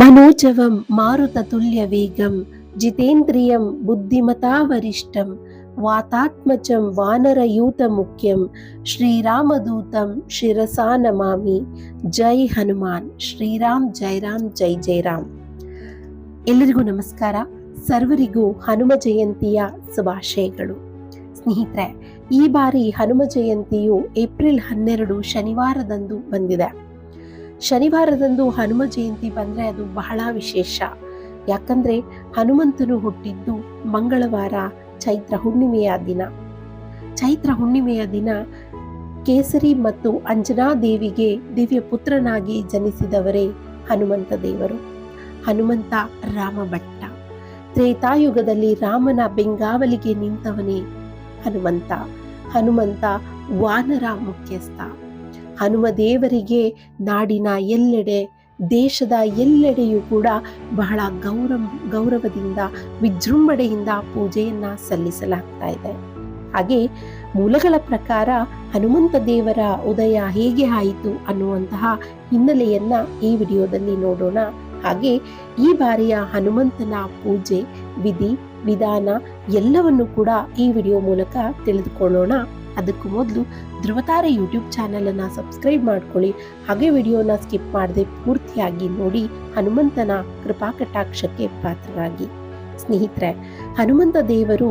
ಮನೋಜವಂ ಮಾರುತುಲ್ಯ ವೇಗಂ ಜಿತೇಂದ್ರಿಯಂ ಬುದ್ಧಿಮತಾವರಿಷ್ಠಂ ವಾತಾತ್ಮಚಂ ವಾನರಯೂತ ಮುಖ್ಯಂ ಶ್ರೀರಾಮದೂತಂ ಶಿರಸಾ ನಮಾಮಿ ಜೈ ಹನುಮಾನ್ ಶ್ರೀರಾಮ್ ಜೈರಾಮ್ ಜೈ ಜೈರಾಮ್ ಎಲ್ಲರಿಗೂ ನಮಸ್ಕಾರ. ಸರ್ವರಿಗೂ ಹನುಮ ಜಯಂತಿಯ ಶುಭಾಶಯಗಳು. ಸ್ನೇಹಿತರೆ, ಈ ಬಾರಿ ಹನುಮ ಜಯಂತಿಯು ಏಪ್ರಿಲ್ ಹನ್ನೆರಡು ಶನಿವಾರದಂದು ಬಂದಿದೆ. ಶನಿವಾರದಂದು ಹನುಮ ಜಯಂತಿ ಬಂದರೆ ಅದು ಬಹಳ ವಿಶೇಷ. ಯಾಕಂದ್ರೆ ಹನುಮಂತನು ಹುಟ್ಟಿದ್ದು ಮಂಗಳವಾರ ಚೈತ್ರ ಹುಣ್ಣಿಮೆಯ ದಿನ. ಚೈತ್ರ ಹುಣ್ಣಿಮೆಯ ದಿನ ಕೇಸರಿ ಮತ್ತು ಅಂಜನಾ ದೇವಿಗೆ ದಿವ್ಯ ಪುತ್ರನಾಗಿ ಜನಿಸಿದವರೇ ಹನುಮಂತ ದೇವರು. ಹನುಮಂತ ರಾಮ ಭಟ್ಟ. ತ್ರೇತಾಯುಗದಲ್ಲಿ ರಾಮನ ಬೆಂಗಾವಲಿಗೆ ನಿಂತವನೇ ಹನುಮಂತ. ಹನುಮಂತ ವಾನರ ಮುಖ್ಯಸ್ಥ. ಹನುಮ ದೇವರಿಗೆ ನಾಡಿನ ಎಲ್ಲೆಡೆ, ದೇಶದ ಎಲ್ಲೆಡೆಯೂ ಕೂಡ ಬಹಳ ಗೌರವ, ಗೌರವದಿಂದ, ವಿಜೃಂಭಣೆಯಿಂದ ಪೂಜೆಯನ್ನ ಸಲ್ಲಿಸಲಾಗ್ತಾ ಇದೆ. ಹಾಗೆ ಮೂಲಗಳ ಪ್ರಕಾರ ಹನುಮಂತ ದೇವರ ಉದಯ ಹೇಗೆ ಆಯಿತು ಅನ್ನುವಂತಹ ಹಿನ್ನೆಲೆಯನ್ನ ಈ ವಿಡಿಯೋದಲ್ಲಿ ನೋಡೋಣ. ಹಾಗೆ ಈ ಬಾರಿಯ ಹನುಮಂತನ ಪೂಜೆ, ವಿಧಿ, ವಿಧಾನ ಎಲ್ಲವನ್ನು ಕೂಡ ಈ ವಿಡಿಯೋ ಮೂಲಕ ತಿಳಿದುಕೊಳ್ಳೋಣ. ಅದಕ್ಕೂ ಮೊದಲು ಧ್ರುವತಾರೆ ಯೂಟ್ಯೂಬ್ ಚಾನಲನ್ನು ಸಬ್ಸ್ಕ್ರೈಬ್ ಮಾಡ್ಕೊಳ್ಳಿ. ಹಾಗೆ ವಿಡಿಯೋನ ಸ್ಕಿಪ್ ಮಾಡದೆ ಪೂರ್ತಿಯಾಗಿ ನೋಡಿ ಹನುಮಂತನ ಕೃಪಾ ಕಟಾಕ್ಷಕ್ಕೆ ಪಾತ್ರರಾಗಿ. ಸ್ನೇಹಿತರೆ, ಹನುಮಂತ ದೇವರು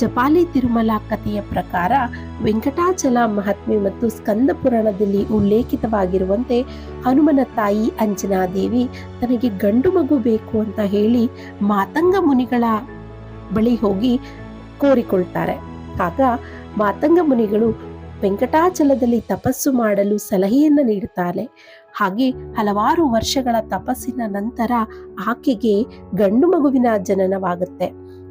ಜಪಾಲಿ ತಿರುಮಲ ಕಥೆಯ ಪ್ರಕಾರ ವೆಂಕಟಾಚಲ ಮಹಾತ್ಮೆ ಮತ್ತು ಸ್ಕಂದ ಪುರಾಣದಲ್ಲಿ ಉಲ್ಲೇಖಿತವಾಗಿರುವಂತೆ ಹನುಮನ ತಾಯಿ ಅಂಜನಾದೇವಿ ತನಗೆ ಗಂಡು ಮಗು ಬೇಕು ಅಂತ ಹೇಳಿ ಮಾತಂಗ ಮುನಿಗಳ ಬಳಿ ಹೋಗಿ ಕೋರಿಕೊಳ್ತಾರೆ. ಆಗ ಮಾತಂಗ ಮುನಿಗಳು ವೆಂಕಟಾಚಲದಲ್ಲಿ ತಪಸ್ಸು ಮಾಡಲು ಸಲಹೆಯನ್ನು ನೀಡುತ್ತಾರೆ ಹಾಗೆ ಹಲವಾರು ವರ್ಷಗಳ ತಪಸ್ಸಿನ ನಂತರ ಆಕೆಗೆ ಗಂಡು ಮಗುವಿನ ಜನನವಾಗುತ್ತೆ.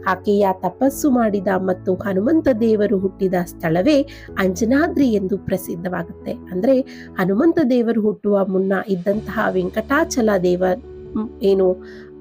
ಆಕೆಯ ತಪಸ್ಸು ಮಾಡಿದ ಮತ್ತು ಹನುಮಂತ ದೇವರು ಹುಟ್ಟಿದ ಸ್ಥಳವೇ ಅಂಜನಾದ್ರಿ ಎಂದು ಪ್ರಸಿದ್ಧವಾಗುತ್ತೆ. ಅಂದ್ರೆ ಹನುಮಂತ ದೇವರು ಹುಟ್ಟುವ ಮುನ್ನ ಇದ್ದಂತಹ ವೆಂಕಟಾಚಲ ದೇವ ಏನು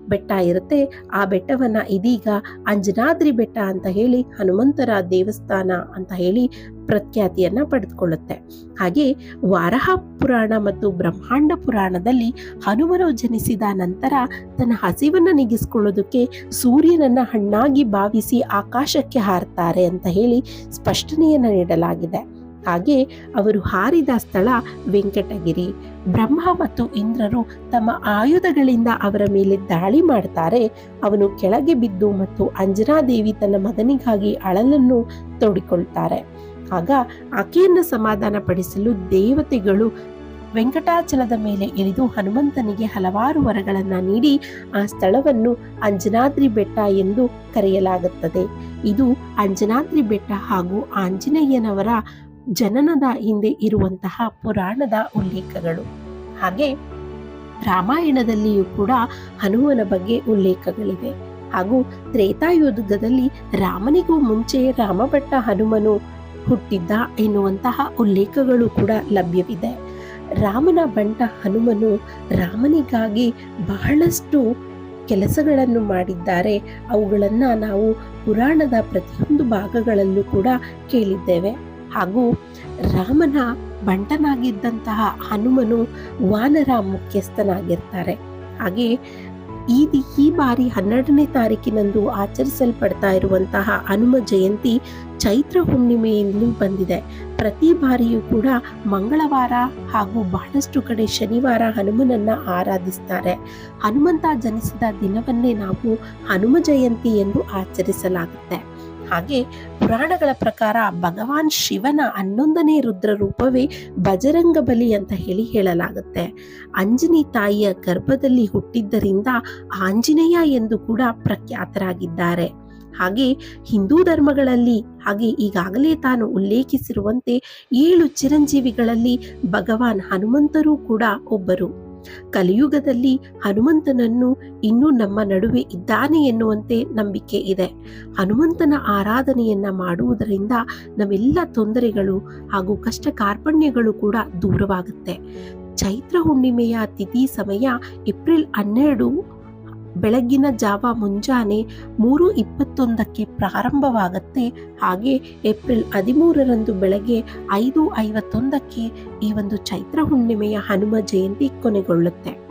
ಬೆಟ್ಟ ಇರುತ್ತೆ. ಆ ಬೆಟ್ಟವನ್ನ ಇದೀಗ ಅಂಜನಾದ್ರಿ ಬೆಟ್ಟ ಅಂತ ಹೇಳಿ ಹನುಮಂತರ ದೇವಸ್ಥಾನ ಅಂತ ಹೇಳಿ ಪ್ರಖ್ಯಾತಿಯನ್ನು ಪಡೆದುಕೊಳ್ಳುತ್ತೆ. ಹಾಗೆ ವಾರಹ ಪುರಾಣ ಮತ್ತು ಬ್ರಹ್ಮಾಂಡ ಪುರಾಣದಲ್ಲಿ ಹನುಮನು ಜನಿಸಿದ ನಂತರ ತನ್ನ ಹಸಿವನ್ನು ನೀಗಿಸ್ಕೊಳ್ಳೋದಕ್ಕೆ ಸೂರ್ಯನನ್ನು ಹಣ್ಣಾಗಿ ಭಾವಿಸಿ ಆಕಾಶಕ್ಕೆ ಹಾರ್ತಾರೆ ಅಂತ ಹೇಳಿ ಸ್ಪಷ್ಟನೆಯನ್ನು ನೀಡಲಾಗಿದೆ. ಹಾಗೆ ಅವರು ಹಾರಿದ ಸ್ಥಳ ವೆಂಕಟಗಿರಿ. ಬ್ರಹ್ಮ ಮತ್ತು ಇಂದ್ರರು ತಮ್ಮ ಆಯುಧಗಳಿಂದ ಅವರ ಮೇಲೆ ದಾಳಿ ಮಾಡ್ತಾರೆ. ಅವನು ಕೆಳಗೆ ಬಿದ್ದು ಮತ್ತು ಅಂಜನಾದೇವಿ ತನ್ನ ಮಗನಿಗಾಗಿ ಅಳಲನ್ನು ತೋಡಿಕೊಳ್ತಾರೆ. ಆಗ ಆಕೆಯನ್ನು ಸಮಾಧಾನ ಪಡಿಸಲು ದೇವತೆಗಳು ವೆಂಕಟಾಚಲದ ಮೇಲೆ ಇಳಿದು ಹನುಮಂತನಿಗೆ ಹಲವಾರು ವರಗಳನ್ನು ನೀಡಿ ಆ ಸ್ಥಳವನ್ನು ಅಂಜನಾದ್ರಿ ಬೆಟ್ಟ ಎಂದು ಕರೆಯಲಾಗುತ್ತದೆ. ಇದು ಅಂಜನಾದ್ರಿ ಬೆಟ್ಟ ಹಾಗೂ ಆಂಜನೇಯನವರ ಜನನದ ಹಿಂದೆ ಇರುವಂತಹ ಪುರಾಣದ ಉಲ್ಲೇಖಗಳು. ಹಾಗೆ ರಾಮಾಯಣದಲ್ಲಿಯೂ ಕೂಡ ಹನುಮನ ಬಗ್ಗೆ ಉಲ್ಲೇಖಗಳಿವೆ. ಹಾಗೂ ತ್ರೇತಾಯುಗದಲ್ಲಿ ರಾಮನಿಗೂ ಮುಂಚೆ ರಾಮಭಟ್ಟ ಹನುಮನು ಹುಟ್ಟಿದ್ದ ಎನ್ನುವಂತಹ ಉಲ್ಲೇಖಗಳು ಕೂಡ ಲಭ್ಯವಿದೆ. ರಾಮನ ಬಂಟ ಹನುಮನು ರಾಮನಿಗಾಗಿ ಬಹಳಷ್ಟು ಕೆಲಸಗಳನ್ನು ಮಾಡಿದ್ದಾರೆ. ಅವುಗಳನ್ನು ನಾವು ಪುರಾಣದ ಪ್ರತಿಯೊಂದು ಭಾಗಗಳಲ್ಲೂ ಕೂಡ ಕೇಳಿದ್ದೇವೆ. ಹಾಗೂ ರಾಮನ ಬಂಟನಾಗಿದ್ದಂತಹ ಹನುಮನು ವಾನರ ಮುಖ್ಯಸ್ಥನಾಗಿರ್ತಾರೆ. ಹಾಗೆ ಈ ಈ ಬಾರಿ ಹನ್ನೆರಡನೇ ತಾರೀಕಿನಂದು ಆಚರಿಸಲ್ಪಡ್ತಾ ಇರುವಂತಹ ಹನುಮ ಜಯಂತಿ ಚೈತ್ರ ಹುಣ್ಣಿಮೆಯಲ್ಲಿ ಬಂದಿದೆ. ಪ್ರತಿ ಬಾರಿಯೂ ಕೂಡ ಮಂಗಳವಾರ ಹಾಗೂ ಬಹಳಷ್ಟು ಕಡೆ ಶನಿವಾರ ಹನುಮನನ್ನ ಆರಾಧಿಸ್ತಾರೆ. ಹನುಮಂತ ಜನಿಸಿದ ದಿನವನ್ನೇ ನಾವು ಹನುಮ ಜಯಂತಿ ಎಂದು ಆಚರಿಸಲಾಗುತ್ತೆ. ಹಾಗೆ ಪುರಾಣಗಳ ಪ್ರಕಾರ ಭಗವಾನ್ ಶಿವನ ಹನ್ನೊಂದನೇ ರುದ್ರ ರೂಪವೇ ಬಜರಂಗ ಬಲಿ ಅಂತ ಹೇಳಿ ಹೇಳಲಾಗುತ್ತೆ. ಅಂಜನಿ ತಾಯಿಯ ಗರ್ಭದಲ್ಲಿ ಹುಟ್ಟಿದ್ದರಿಂದ ಆಂಜನೇಯ ಎಂದು ಕೂಡ ಪ್ರಖ್ಯಾತರಾಗಿದ್ದಾರೆ. ಹಾಗೆ ಹಿಂದೂ ಧರ್ಮಗಳಲ್ಲಿ ಹಾಗೆ ಈಗಾಗಲೇ ತಾನು ಉಲ್ಲೇಖಿಸಿರುವಂತೆ ಏಳು ಚಿರಂಜೀವಿಗಳಲ್ಲಿ ಭಗವಾನ್ ಹನುಮಂತರೂ ಕೂಡ ಒಬ್ಬರು. ಕಲಿಯುಗದಲ್ಲಿ ಹನುಮಂತನನ್ನು ಇನ್ನೂ ನಮ್ಮ ನಡುವೆ ಇದ್ದಾನೆ ಎನ್ನುವಂತೆ ನಂಬಿಕೆ ಇದೆ. ಹನುಮಂತನ ಆರಾಧನೆಯನ್ನ ಮಾಡುವುದರಿಂದ ನಮ್ಮೆಲ್ಲ ತೊಂದರೆಗಳು ಹಾಗೂ ಕಷ್ಟ ಕಾರ್ಪಣ್ಯಗಳು ಕೂಡ ದೂರವಾಗುತ್ತೆ. ಚೈತ್ರ ಹುಣ್ಣಿಮೆಯ ತಿಥಿ ಸಮಯ ಏಪ್ರಿಲ್ ಹನ್ನೆರಡು ಬೆಳಗ್ಗಿನ ಜಾವ ಮುಂಜಾನೆ ಮೂರು ಇಪ್ಪತ್ತೊಂದಕ್ಕೆ ಪ್ರಾರಂಭವಾಗುತ್ತೆ. ಹಾಗೆ ಏಪ್ರಿಲ್ ಹದಿಮೂರರಂದು ಬೆಳಗ್ಗೆ ಐದು ಐವತ್ತೊಂದಕ್ಕೆ ಈ ಒಂದು ಚೈತ್ರ ಹುಣ್ಣಿಮೆಯ ಹನುಮ ಜಯಂತಿ ಕೊನೆಗೊಳ್ಳುತ್ತೆ.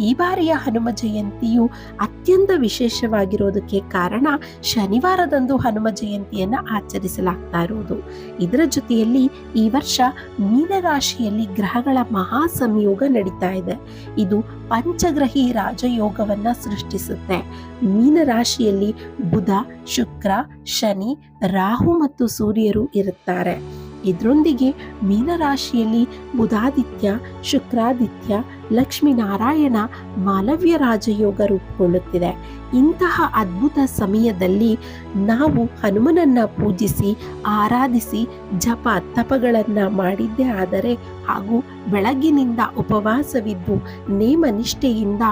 ಈ ಬಾರಿಯ ಹನುಮ ಜಯಂತಿಯು ಅತ್ಯಂತ ವಿಶೇಷವಾಗಿರೋದಕ್ಕೆ ಕಾರಣ ಶನಿವಾರದಂದು ಹನುಮ ಜಯಂತಿಯನ್ನು ಆಚರಿಸಲಾಗ್ತಾ ಇರುವುದು. ಇದರ ಜೊತೆಯಲ್ಲಿ ಈ ವರ್ಷ ಮೀನರಾಶಿಯಲ್ಲಿ ಗ್ರಹಗಳ ಮಹಾ ಸಂಯೋಗ ನಡೀತಾ ಇದೆ. ಇದು ಪಂಚಗ್ರಹಿ ರಾಜಯೋಗವನ್ನ ಸೃಷ್ಟಿಸುತ್ತೆ. ಮೀನರಾಶಿಯಲ್ಲಿ ಬುಧ, ಶುಕ್ರ, ಶನಿ, ರಾಹು ಮತ್ತು ಸೂರ್ಯರು ಇರುತ್ತಾರೆ. ಇದರೊಂದಿಗೆ ಮೀನರಾಶಿಯಲ್ಲಿ ಬುಧಾದಿತ್ಯ, ಶುಕ್ರಾದಿತ್ಯ, ಲಕ್ಷ್ಮೀನಾರಾಯಣ, ಮಾಲವ್ಯ ರಾಜಯೋಗ ರೂಪುಗೊಳ್ಳುತ್ತಿದೆ. ಇಂತಹ ಅದ್ಭುತ ಸಮಯದಲ್ಲಿ ನಾವು ಹನುಮನನ್ನ ಪೂಜಿಸಿ, ಆರಾಧಿಸಿ, ಜಪ ತಪಗಳನ್ನ ಮಾಡಿದ್ದೇ ಆದರೆ ಹಾಗೂ ಬೆಳಗ್ಗಿನಿಂದ ಉಪವಾಸವಿದ್ದು ನೇಮನಿಷ್ಠೆಯಿಂದ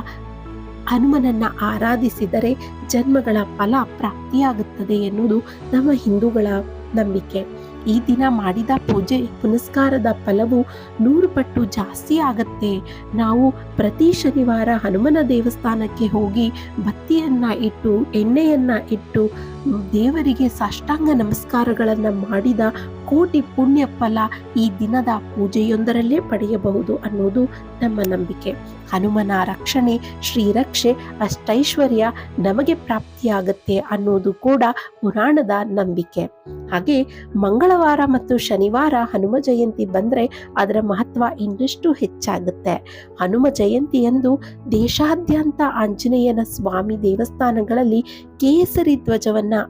ಹನುಮನನ್ನ ಆರಾಧಿಸಿದರೆ ಜನ್ಮಗಳ ಫಲ ಪ್ರಾಪ್ತಿಯಾಗುತ್ತದೆ ಎನ್ನುವುದು ನಮ್ಮ ಹಿಂದೂಗಳ ನಂಬಿಕೆ. ಈ ದಿನ ಮಾಡಿದ ಪೂಜೆ ಪುನಸ್ಕಾರದ ಫಲವು ನೂರು ಪಟ್ಟು ಜಾಸ್ತಿ ಆಗತ್ತೆ. ನಾವು ಪ್ರತಿ ಶನಿವಾರ ಹನುಮನ ದೇವಸ್ಥಾನಕ್ಕೆ ಹೋಗಿ ಬತ್ತಿಯನ್ನ ಇಟ್ಟು, ಎಣ್ಣೆಯನ್ನ ಇಟ್ಟು, ದೇವರಿಗೆ ಸಾಷ್ಟಾಂಗ ನಮಸ್ಕಾರಗಳನ್ನು ಮಾಡಿದ ಕೋಟಿ ಪುಣ್ಯ ಫಲ ಈ ದಿನದ ಪೂಜೆಯೊಂದರಲ್ಲೇ ಪಡೆಯಬಹುದು ಅನ್ನೋದು ನಮ್ಮ ನಂಬಿಕೆ. ಹನುಮನ ರಕ್ಷಣೆ, ಶ್ರೀರಕ್ಷೆ, ಅಷ್ಟೈಶ್ವರ್ಯ ನಮಗೆ ಪ್ರಾಪ್ತಿಯಾಗತ್ತೆ ಅನ್ನೋದು ಕೂಡ ಪುರಾಣದ ನಂಬಿಕೆ. ಹಾಗೆ ಮಂಗಳವಾರ ಮತ್ತು ಶನಿವಾರ ಹನುಮ ಜಯಂತಿ ಬಂದರೆ ಅದರ ಮಹತ್ವ ಇನ್ನಷ್ಟು ಹೆಚ್ಚಾಗುತ್ತೆ. ಹನುಮ ಜಯಂತಿಯಂದು ದೇಶಾದ್ಯಂತ ಆಂಜನೇಯನ ಸ್ವಾಮಿ ದೇವಸ್ಥಾನಗಳಲ್ಲಿ ಕೇಸರಿ ಧ್ವಜವನ್ನು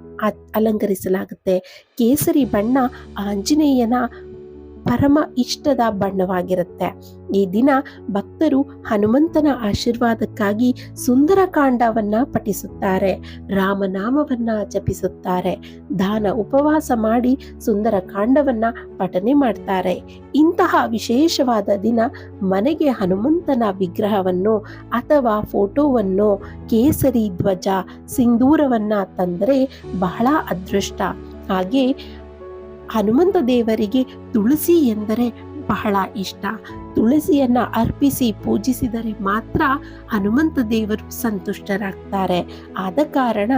ಅಲಂಕರಿಸಲಾಗುತ್ತೆ. ಕೇಸರಿ ಬಣ್ಣ ಆಂಜನೇಯನ ಪರಮ ಇಷ್ಟದ ಬಣ್ಣವಾಗಿರುತ್ತೆ. ಈ ದಿನ ಭಕ್ತರು ಹನುಮಂತನ ಆಶೀರ್ವಾದಕ್ಕಾಗಿ ಸುಂದರಕಾಂಡವನ್ನ ಪಠಿಸುತ್ತಾರೆ, ರಾಮನಾಮವನ್ನ ಜಪಿಸುತ್ತಾರೆ, ದಾನ ಉಪವಾಸ ಮಾಡಿ ಸುಂದರ ಕಾಂಡವನ್ನ ಪಠನೆ ಮಾಡ್ತಾರೆ. ಇಂತಹ ವಿಶೇಷವಾದ ದಿನ ಮನೆಗೆ ಹನುಮಂತನ ವಿಗ್ರಹವನ್ನು ಅಥವಾ ಫೋಟೋವನ್ನು ಕೇಸರಿ ಧ್ವಜ, ಸಿಂಧೂರವನ್ನ ತಂದರೆ ಬಹಳ ಅದೃಷ್ಟ. ಹಾಗೆ ಹನುಮಂತ ದೇವರಿಗೆ ತುಳಸಿ ಎಂದರೆ ಬಹಳ ಇಷ್ಟ. ತುಳಸಿಯನ್ನ ಅರ್ಪಿಸಿ ಪೂಜಿಸಿದರೆ ಮಾತ್ರ ಹನುಮಂತ ದೇವರು ಸಂತುಷ್ಟರಾಗ್ತಾರೆ. ಆದ ಕಾರಣ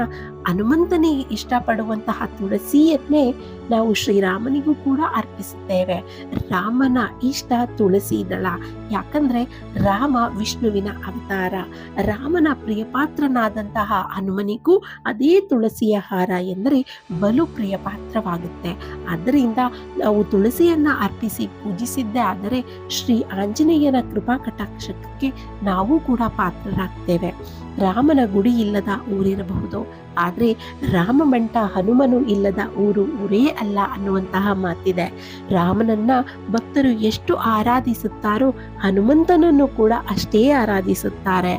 ಹನುಮಂತನಿಗೆ ಇಷ್ಟಪಡುವಂತಹ ತುಳಸಿಯನ್ನೇ ನಾವು ಶ್ರೀರಾಮನಿಗೂ ಕೂಡ ಅರ್ಪಿಸುತ್ತೇವೆ. ರಾಮನ ಇಷ್ಟ ತುಳಸಿ ದಳ. ಯಾಕಂದ್ರೆ ರಾಮ ವಿಷ್ಣುವಿನ ಅವತಾರ. ರಾಮನ ಪ್ರಿಯಪಾತ್ರನಾದಂತಹ ಹನುಮನಿಗೂ ಅದೇ ತುಳಸಿಯ ಹಾರ ಎಂದರೆ ಬಲು ಪ್ರಿಯಪಾತ್ರವಾಗುತ್ತೆ. ಆದ್ದರಿಂದ ನಾವು ತುಳಸಿಯನ್ನ ಅರ್ಪಿಸಿ ಪೂಜಿಸಿದ್ದೇ ಆದರೆ ಶ್ರೀ ಆಂಜನೇಯನ ಕೃಪಾ ಕಟಾಕ್ಷಕ್ಕೆ ನಾವು ಕೂಡ ಪಾತ್ರರಾಗ್ತೇವೆ. ರಾಮನ ಗುಡಿ ಇಲ್ಲದ ಊರಿರಬಹುದು, ಆದರೆ ರಾಮ ಮಂಟ ಹನುಮನು ಇಲ್ಲದ ಊರು ಊರೇ ಅಲ್ಲ ಅನ್ನುವಂತಹ ಮಾತಿದೆ. ರಾಮನನ್ನ ಭಕ್ತರು ಎಷ್ಟು ಆರಾಧಿಸುತ್ತಾರೋ ಹನುಮಂತನನ್ನು ಕೂಡ ಅಷ್ಟೇ ಆರಾಧಿಸುತ್ತಾರೆ.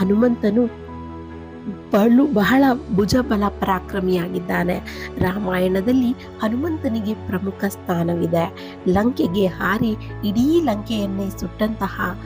ಹನುಮಂತನು ಬಲು ಬಹಳ ಭುಜಬಲ ಪರಾಕ್ರಮಿಯಾಗಿದ್ದಾನೆ ರಾಮಾಯಣದಲ್ಲಿ ಹನುಮಂತನಿಗೆ ಪ್ರಮುಖ ಸ್ಥಾನವಿದೆ. ಲಂಕೆಗೆ ಹಾರಿ ಇಡೀ ಲಂಕೆಯನ್ನೇ ಸುಟ್ಟಂತಹ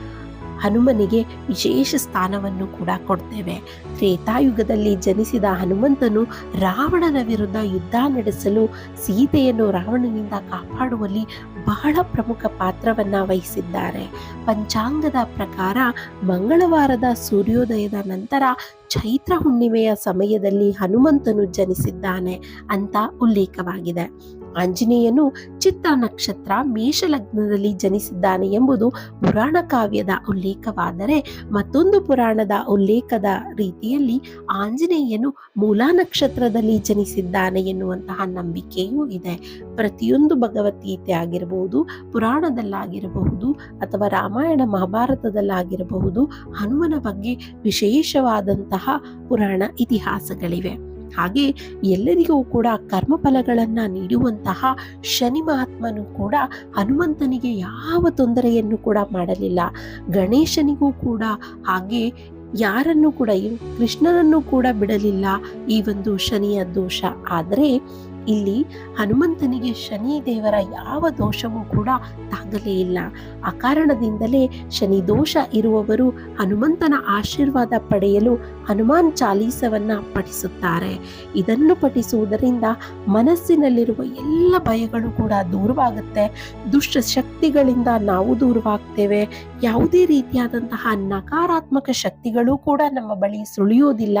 ಹನುಮನಿಗೆ ವಿಶೇಷ ಸ್ಥಾನವನ್ನು ಕೂಡ ಕೊಡ್ತೇವೆ. ತ್ರೇತಾಯುಗದಲ್ಲಿ ಜನಿಸಿದ ಹನುಮಂತನು ರಾವಣನ ವಿರುದ್ಧ ಯುದ್ಧ ನಡೆಸಲು ಸೀತೆಯನ್ನು ರಾವಣನಿಂದ ಕಾಪಾಡುವಲ್ಲಿ ಬಹಳ ಪ್ರಮುಖ ಪಾತ್ರವನ್ನು ವಹಿಸಿದ್ದಾರೆ. ಪಂಚಾಂಗದ ಪ್ರಕಾರ ಮಂಗಳವಾರದ ಸೂರ್ಯೋದಯದ ನಂತರ ಚೈತ್ರ ಹುಣ್ಣಿಮೆಯ ಸಮಯದಲ್ಲಿ ಹನುಮಂತನು ಜನಿಸಿದ್ದಾನೆ ಅಂತ ಉಲ್ಲೇಖವಾಗಿದೆ. ಆಂಜನೇಯನು ಚಿತ್ತ ನಕ್ಷತ್ರ ಮೇಷಲಗ್ನದಲ್ಲಿ ಜನಿಸಿದ್ದಾನೆ ಎಂಬುದು ಪುರಾಣ ಕಾವ್ಯದ ಉಲ್ಲೇಖವಾದರೆ ಮತ್ತೊಂದು ಪುರಾಣದ ಉಲ್ಲೇಖದ ರೀತಿಯಲ್ಲಿ ಆಂಜನೇಯನು ಮೂಲಾ ನಕ್ಷತ್ರದಲ್ಲಿ ಜನಿಸಿದ್ದಾನೆ ಎನ್ನುವಂತಹ ನಂಬಿಕೆಯೂ ಇದೆ. ಪ್ರತಿಯೊಂದು ಭಗವದ್ಗೀತೆ ಆಗಿರಬಹುದು ಪುರಾಣದಲ್ಲಾಗಿರಬಹುದು ಅಥವಾ ರಾಮಾಯಣ ಮಹಾಭಾರತದಲ್ಲಾಗಿರಬಹುದು ಹನುಮನ ಬಗ್ಗೆ ವಿಶೇಷವಾದಂತಹ ಪುರಾಣ ಇತಿಹಾಸಗಳಿವೆ. ಹಾಗೆ ಎಲ್ಲರಿಗೂ ಕೂಡ ಕರ್ಮಫಲಗಳನ್ನ ನೀಡುವಂತಹ ಶನಿ ಮಹಾತ್ಮನು ಕೂಡ ಹನುಮಂತನಿಗೆ ಯಾವ ತೊಂದರೆಯನ್ನು ಕೂಡ ಮಾಡಲಿಲ್ಲ. ಗಣೇಶನಿಗೂ ಕೂಡ ಹಾಗೆ ಯಾರನ್ನು ಕೂಡ ಕೃಷ್ಣನನ್ನು ಕೂಡ ಬಿಡಲಿಲ್ಲ ಈ ಒಂದು ಶನಿಯ ದೋಷ. ಆದರೆ ಇಲ್ಲಿ ಹನುಮಂತನಿಗೆ ಶನಿ ದೇವರ ಯಾವ ದೋಷವೂ ಕೂಡ ತಾಗಲೇ ಇಲ್ಲ. ಆ ಕಾರಣದಿಂದಲೇ ಶನಿ ದೋಷ ಇರುವವರು ಹನುಮಂತನ ಆಶೀರ್ವಾದ ಪಡೆಯಲು ಹನುಮಾನ್ ಚಾಲೀಸವನ್ನ ಪಠಿಸುತ್ತಾರೆ. ಇದನ್ನು ಪಠಿಸುವುದರಿಂದ ಮನಸ್ಸಿನಲ್ಲಿರುವ ಎಲ್ಲ ಭಯಗಳು ಕೂಡ ದೂರವಾಗುತ್ತೆ. ದುಷ್ಟ ಶಕ್ತಿಗಳಿಂದ ನಾವು ದೂರವಾಗ್ತೇವೆ. ಯಾವುದೇ ರೀತಿಯಾದಂತಹ ನಕಾರಾತ್ಮಕ ಶಕ್ತಿಗಳು ಕೂಡ ನಮ್ಮ ಬಳಿ ಸುಳಿಯೋದಿಲ್ಲ.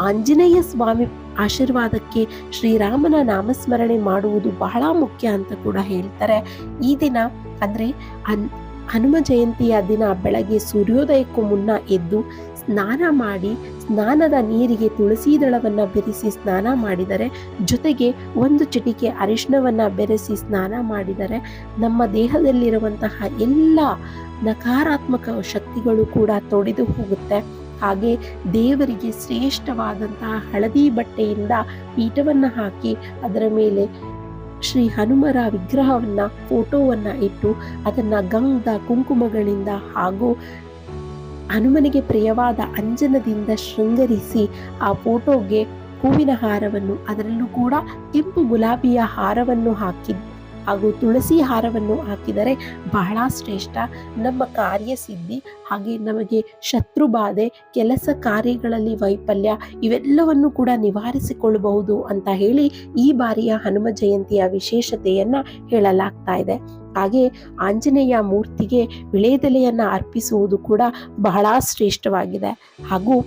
ಆಂಜನೇಯ ಸ್ವಾಮಿ ಆಶೀರ್ವಾದಕ್ಕೆ ಶ್ರೀರಾಮನ ನಾಮಸ್ಮರಣೆ ಮಾಡುವುದು ಬಹಳ ಮುಖ್ಯ ಅಂತ ಕೂಡ ಹೇಳ್ತಾರೆ. ಈ ದಿನ ಅಂದರೆ ಹನ್, ಹನುಮ ಜಯಂತಿಯ ದಿನ ಬೆಳಗ್ಗೆ ಸೂರ್ಯೋದಯಕ್ಕೂ ಮುನ್ನ ಎದ್ದು ಸ್ನಾನ ಮಾಡಿ ಸ್ನಾನದ ನೀರಿಗೆ ತುಳಸಿ ದಳವನ್ನು ಬೆರೆಸಿ ಸ್ನಾನ ಮಾಡಿದರೆ ಜೊತೆಗೆ ಒಂದು ಚಿಟಿಕೆ ಅರಿಶಿಣವನ್ನು ಬೆರೆಸಿ ಸ್ನಾನ ಮಾಡಿದರೆ ನಮ್ಮ ದೇಹದಲ್ಲಿರುವಂತಹ ಎಲ್ಲ ನಕಾರಾತ್ಮಕ ಶಕ್ತಿಗಳು ಕೂಡ ತೊಡೆದು ಹೋಗುತ್ತೆ. ಹಾಗೆ ದೇವರಿಗೆ ಶ್ರೇಷ್ಠವಾದಂತಹ ಹಳದಿ ಬಟ್ಟೆಯಿಂದ ಪೀಠವನ್ನು ಹಾಕಿ ಅದರ ಮೇಲೆ ಶ್ರೀ ಹನುಮರ ವಿಗ್ರಹವನ್ನ, ಫೋಟೋವನ್ನ ಇಟ್ಟು ಅದನ್ನ ಗಂಧ, ಕುಂಕುಮಗಳಿಂದ ಹಾಗೂ ಹನುಮನಿಗೆ ಪ್ರಿಯವಾದ ಅಂಜನದಿಂದ ಶೃಂಗರಿಸಿ ಆ ಫೋಟೋಗೆ ಹೂವಿನ ಹಾರವನ್ನು, ಅದರಲ್ಲೂ ಕೂಡ ಕೆಂಪು ಗುಲಾಬಿಯ ಹಾರವನ್ನು ಹಾಕಿ ಹಾಗೂ ತುಳಸಿ ಹಾರವನ್ನು ಹಾಕಿದರೆ ಬಹಳ ಶ್ರೇಷ್ಠ. ನಮ್ಮ ಕಾರ್ಯಸಿದ್ಧಿ ಹಾಗೆ ನಮಗೆ ಶತ್ರು ಬಾಧೆ, ಕೆಲಸ ಕಾರ್ಯಗಳಲ್ಲಿ ವೈಫಲ್ಯ ಇವೆಲ್ಲವನ್ನು ಕೂಡ ನಿವಾರಿಸಿಕೊಳ್ಳಬಹುದು ಅಂತ ಹೇಳಿ ಈ ಬಾರಿಯ ಹನುಮ ಜಯಂತಿಯ ವಿಶೇಷತೆಯನ್ನು ಹೇಳಲಾಗ್ತಾ ಇದೆ. ಹಾಗೆ ಆಂಜನೇಯ ಮೂರ್ತಿಗೆ ವಿಳೆದೆಲೆಯನ್ನು ಅರ್ಪಿಸುವುದು ಕೂಡ ಬಹಳ ಶ್ರೇಷ್ಠವಾಗಿದೆ. ಹಾಗೂ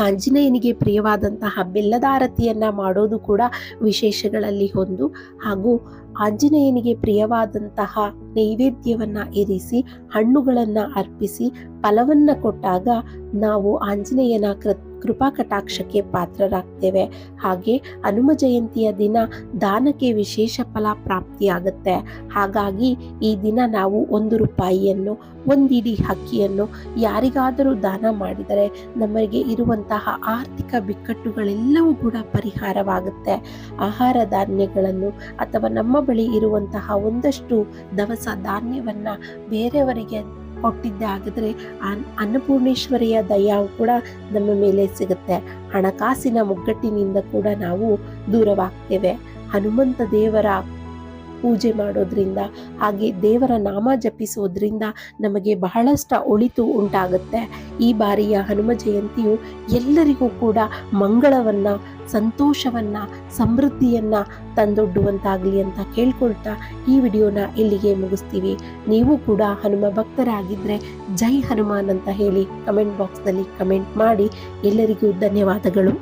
ಆಂಜನೇಯನಿಗೆ ಪ್ರಿಯವಾದಂತಹ ಬೆಲ್ಲದಾರತಿಯನ್ನು ಮಾಡೋದು ಕೂಡ ವಿಶೇಷಗಳಲ್ಲಿ ಒಂದು. ಹಾಗೂ ಆಂಜನೇಯನಿಗೆ ಪ್ರಿಯವಾದಂತಹ ನೈವೇದ್ಯವನ್ನ ಇರಿಸಿ ಹಣ್ಣುಗಳನ್ನು ಅರ್ಪಿಸಿ ಫಲವನ್ನ ಕೊಟ್ಟಾಗ ನಾವು ಆಂಜನೇಯನ ಕೃ ಕೃಪಾ ಕಟಾಕ್ಷಕ್ಕೆ ಪಾತ್ರರಾಗ್ತೇವೆ. ಹಾಗೆ ಹನುಮ ಜಯಂತಿಯ ದಿನ ದಾನಕ್ಕೆ ವಿಶೇಷ ಫಲ ಪ್ರಾಪ್ತಿಯಾಗುತ್ತೆ. ಹಾಗಾಗಿ ಈ ದಿನ ನಾವು ಒಂದು ರೂಪಾಯಿಯನ್ನು, ಒಂದಿಡಿ ಹಕ್ಕಿಯನ್ನು ಯಾರಿಗಾದರೂ ದಾನ ಮಾಡಿದರೆ ನಮಗೆ ಇರುವಂತಹ ಆರ್ಥಿಕ ಬಿಕ್ಕಟ್ಟುಗಳೆಲ್ಲವೂ ಕೂಡ ಪರಿಹಾರವಾಗುತ್ತೆ. ಆಹಾರ ಧಾನ್ಯಗಳನ್ನು ಅಥವಾ ನಮ್ಮ ಬಳಿ ಇರುವಂತಹ ಒಂದಷ್ಟು ದವಸ ಧಾನ್ಯವನ್ನು ಬೇರೆಯವರಿಗೆ ಕೊಟ್ಟಿದ್ದೆ ಆಗಿದ್ರೆ ಅನ್ ಅನ್ನಪೂರ್ಣೇಶ್ವರಿಯ ದಯಾವು ಕೂಡ ನಮ್ಮ ಮೇಲೆ ಸಿಗುತ್ತೆ. ಹಣಕಾಸಿನ ಮುಗ್ಗಟ್ಟಿನಿಂದ ಕೂಡ ನಾವು ದೂರವಾಗ್ತೇವೆ. ಹನುಮಂತ ದೇವರ ಪೂಜೆ ಮಾಡೋದ್ರಿಂದ, ಹಾಗೆ ದೇವರ ನಾಮ ಜಪಿಸೋದ್ರಿಂದ ನಮಗೆ ಬಹಳಷ್ಟು ಒಳಿತು ಉಂಟಾಗುತ್ತೆ. ಈ ಬಾರಿಯ ಹನುಮ ಜಯಂತಿಯು ಎಲ್ಲರಿಗೂ ಕೂಡ ಮಂಗಳವನ್ನು, ಸಂತೋಷವನ್ನು, ಸಮೃದ್ಧಿಯನ್ನು ತಂದೊಡ್ಡುವಂತಾಗಲಿ ಅಂತ ಕೇಳ್ಕೊಳ್ತಾ ಈ ವಿಡಿಯೋನ ಇಲ್ಲಿಗೆ ಮುಗಿಸ್ತೀವಿ. ನೀವು ಕೂಡ ಹನುಮ ಭಕ್ತರಾಗಿದ್ದರೆ ಜೈ ಹನುಮಾನ್ ಅಂತ ಹೇಳಿ ಕಮೆಂಟ್ ಬಾಕ್ಸ್ನಲ್ಲಿ ಕಮೆಂಟ್ ಮಾಡಿ. ಎಲ್ಲರಿಗೂ ಧನ್ಯವಾದಗಳು.